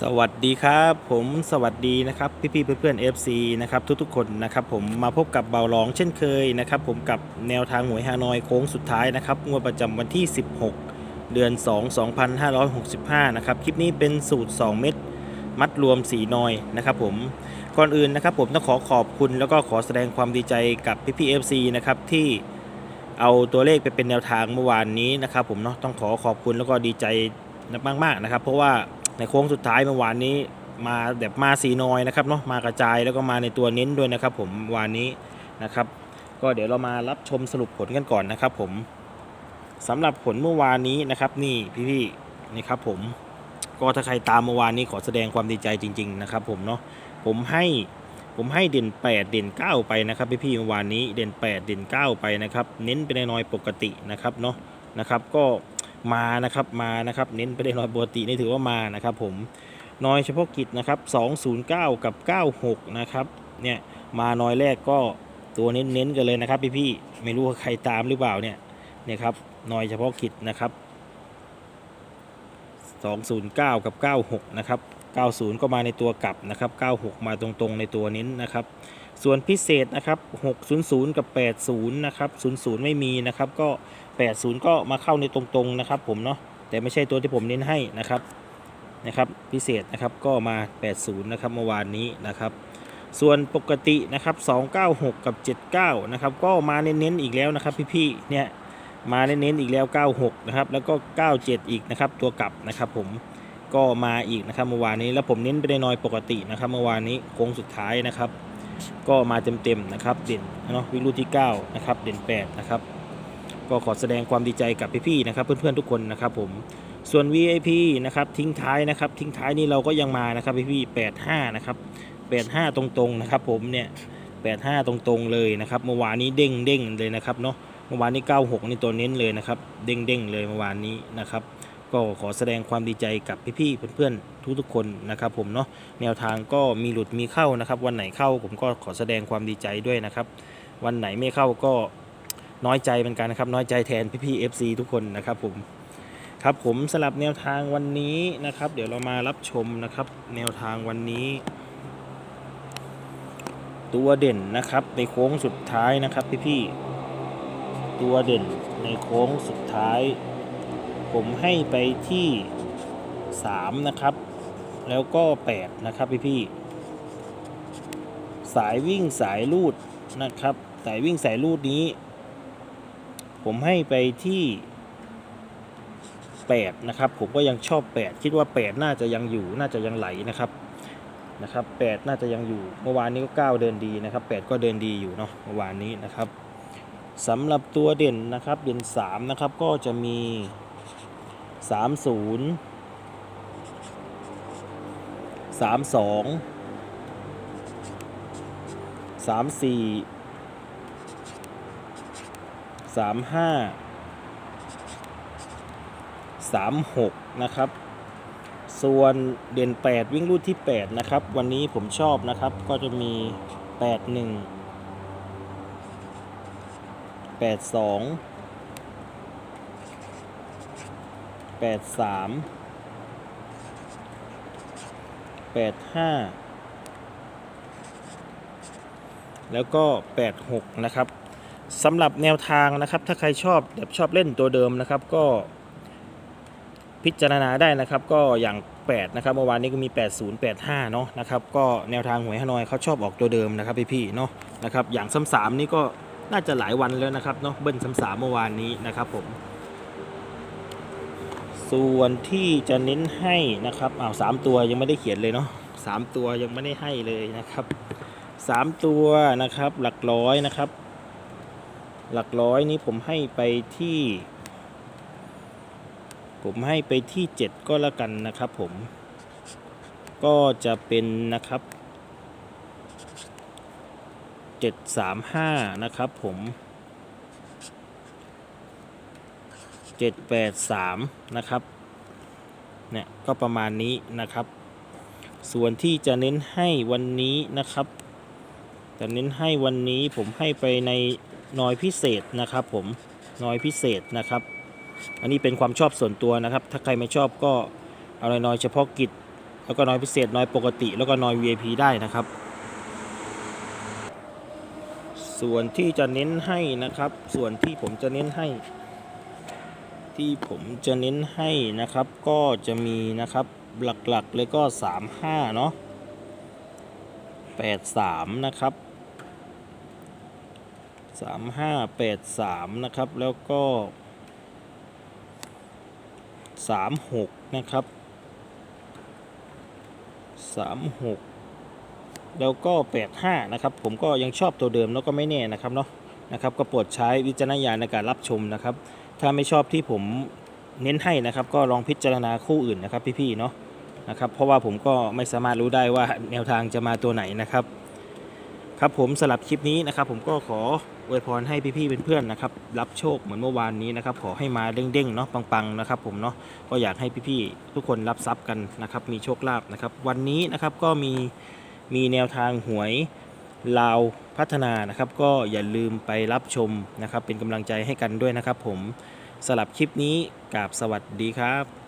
สวัสดีครับ ผมสวัสดีนะครับพี่ๆเพื่อนๆ FC นะครับทุกๆคนนะครับผมมาพบกับเบาลองเช่นเคยนะครับผมกับแนวทางหวยฮานอยโค้งสุดท้ายนะครับงวดประจำวันที่ 16 เดือน 2 2565 นะครับคลิปนี้เป็นสูตร 2 เม็ดมัดรวม 4 นอยนะครับผมก่อนอื่นนะครับผมต้องขอขอบคุณแล้วก็ขอแสดงความดีใจกับพี่ๆ FC นะครับที่เอาตัวเลขไปเป็นแนวทางเมื่อวานนี้นะครับผมเนาะต้องขอขอบคุณแล้วก็ดีใจมากๆนะครับเพราะว่า ในโค้งสุดท้ายเมื่อวานนี้มาแบบมาสีนอยนะครับเนาะมากระจายแล้วก็มาในตัวเน้นด้วยนะครับผมวานนี้นะครับ ก็เดี๋ยวเรามารับชมสรุปผลกันก่อนนะครับผมสำหรับผลเมื่อวานนี้นะครับนี่พี่ๆนี่ครับผมก็ถ้าใครตามเมื่อวานนี้ขอแสดงความดีใจจริง ๆ นะครับ ผมเนาะผมให้ผมให้เด่น 8 เด่น 9 ไปนะครับพี่ๆเมื่อวานนี้เด่น 8 เด่น 9 ไปนะครับ เน้นไปในน้อยๆปกตินะครับเนาะนะครับ ก็ มานะครับมานะครับเน้นไปได้น้อยปกตินี่ถือว่ามานะครับผมน้อยเฉพาะกิจนะครับ209 กับ 96 นะครับเนี่ยมาน้อยแรกก็ตัวเน้นๆกันเลยนะครับพี่ๆไม่รู้ว่าใครตามหรือเปล่าเนี่ยเนี่ยครับนอยเฉพาะกิจนะครับ 209 กับ 96 นะครับ 90 ก็มาในตัวกลับนะครับ 96 มาตรงๆในตัวเน้นนะครับ ส่วนพิเศษนะครับ 600 กับ 80 นะครับ 00 ไม่มีนะครับ ก็ 80 ก็มาเข้าในตรงๆนะครับ ผมเนาะ แต่ไม่ใช่ตัวที่ผมเน้นให้นะครับ นะครับ พิเศษนะครับ ก็มา 80 นะครับ เมื่อวานนี้นะครับ ส่วนปกตินะครับ 296 กับ 79 นะครับ ก็มาเน้นๆอีกแล้วนะครับ พี่ๆ เนี่ย มาเน้นๆอีกแล้ว 96 นะครับ แล้วก็ 97 อีกนะครับ ตัวกลับนะครับ ผม ก็มาอีกนะครับเมื่อวานนี้ แล้วผมเน้นไปในน้อยปกตินะครับ เมื่อวานนี้โค้งสุดท้ายนะครับ ก็มาเต็มๆนะครับ เด่นเนาะวิรุที่9นะครับเด่น8นะครับก็ขอแสดงความดีใจกับพี่ๆนะครับ เพื่อนๆทุกคนนะครับผมส่วน VIP นะครับทิ้งท้ายนะครับ ทิ้งท้ายนี่เราก็ยังมานะครับพี่ๆ85นะครับ85 ตรงๆนะครับ ผมเนี่ย85 ตรงๆเลยนะครับเมื่อวานนี้เด้งเด้งเลยนะครับเนาะเมื่อวานนี้ 96 นี่ตัวเน้นเลยนะครับ เด้งเด้งเลยเมื่อวานนี้นะครับ ก็ขอแสดงความดีใจกับพี่ๆเพื่อนๆทุกๆคนนะครับผมเนาะแนวทางก็มีหลุดมีเข้านะครับ วันไหนเข้าผมก็ขอแสดงความดีใจด้วยนะครับ วันไหนไม่เข้าก็น้อยใจเหมือนกันนะครับ น้อยใจแทนพี่ๆ FC ทุกคนนะครับผมครับผมสลับแนวทางวันนี้นะครับ เดี๋ยวเรามารับชมนะครับ แนวทางวันนี้ ตัวเด่นนะครับ ในโค้งสุดท้ายนะครับพี่ๆตัวเด่นในโค้งสุดท้าย ผมให้ไปที่ 3 นะครับ แล้วก็ 8 นะครับพี่ๆสายวิ่งสายลูดนะครับ สายวิ่งสายลูดนี้ ผมให้ไปที่8นะครับ ผมก็ยังชอบ 8 คิดว่า 8 น่าจะยังอยู่น่าจะยังไหลนะครับนะครับ 8 น่าจะยังอยู่เมื่อวานนี้ก็ 9 เดินดีนะครับ 8 ก็เดินดีอยู่เนาะเมื่อวานนี้นะครับสำหรับตัวเด่นนะครับ เด่น 3 นะครับ ก็จะมี 30 32 34 35 36นะครับ ส่วนเด่น 8 วิ่งรูดที่ 8 นะครับ วันนี้ผมชอบนะครับ ก็จะมี 81 82 แล้วก็ 86 นะครับสำหรับแนวทางนะครับ ถ้าใครชอบแบบชอบเล่นตัวเดิมนะครับ ก็พิจารณาได้นะครับ ก็อย่าง 8 นะครับเมื่อวานนี้ก็มี 80 85 เนาะนะครับ ก็แนวทางหวยฮานอยเขาชอบออกตัวเดิมนะครับพี่ๆเนาะนะครับ อย่างซ้ำสามนี่ก็น่าจะหลายวันแล้วนะครับเนาะเบิ้ลซ้ำสามเมื่อวานนี้นะครับผม ส่วนที่จะเน้นให้นะครับอ้าวสามตัวยังไม่ได้เขียนเลยเนาะสามตัวยังไม่ได้ให้เลยนะครับสามตัวนะครับหลักร้อยนะครับ หลักร้อยนี้ผมให้ไปที่ ผมให้ไปที่7ก็แล้วกันนะครับผมก็จะเป็นนะครับ 735 นะครับผม 783 นะครับ เนี่ย ก็ประมาณนี้นะครับ ส่วนที่จะเน้นให้วันนี้นะครับ จะเน้นให้วันนี้ผมให้ไปในน้อยพิเศษนะครับผมน้อยพิเศษนะครับ อันนี้เป็นความชอบส่วนตัวนะครับ ถ้าใครไม่ชอบก็เอาน้อยเฉพาะกิจ แล้วก็น้อยพิเศษน้อยปกติ แล้วก็น้อย VIP ได้นะครับ ส่วนที่จะเน้นให้นะครับ ส่วนที่ผมจะเน้นให้ ที่ผมจะเน้นให้นะครับ ก็จะมีนะครับหลักๆเลยก็ 35 เนาะ83 นะครับ 3583 นะครับ แล้วก็ 36 นะครับ 36 แล้วก็ 85 นะครับ ผมก็ยังชอบตัวเดิมแล้วก็ไม่แน่นะครับเนาะนะครับ ก็โปรดใช้วิจารณญาณในการรับชมนะครับ ถ้าไม่ชอบที่ผมเน้นให้นะครับ ก็ลองพิจารณาคู่อื่นนะครับพี่ๆเนาะนะครับ เพราะว่าผมก็ไม่สามารถรู้ได้ว่าแนวทางจะมาตัวไหนนะครับ ครับผมสลับคลิปนี้นะครับ ผมก็ขออวยพรให้พี่ๆเพื่อนๆนะครับ รับโชคเหมือนเมื่อวานนี้นะครับ ขอให้มาเด้งๆเนาะปังๆนะครับ ผมเนาะก็อยากให้พี่ๆทุกคนรับทรัพย์กันนะครับ มีโชคลาภนะครับ วันนี้นะครับก็มีมีแนวทางหวยลาว พัฒนานะครับ ก็อย่าลืมไปรับชมนะครับ เป็นกำลังใจให้กันด้วยนะครับผมสลับคลิปนี้กับสวัสดีครับ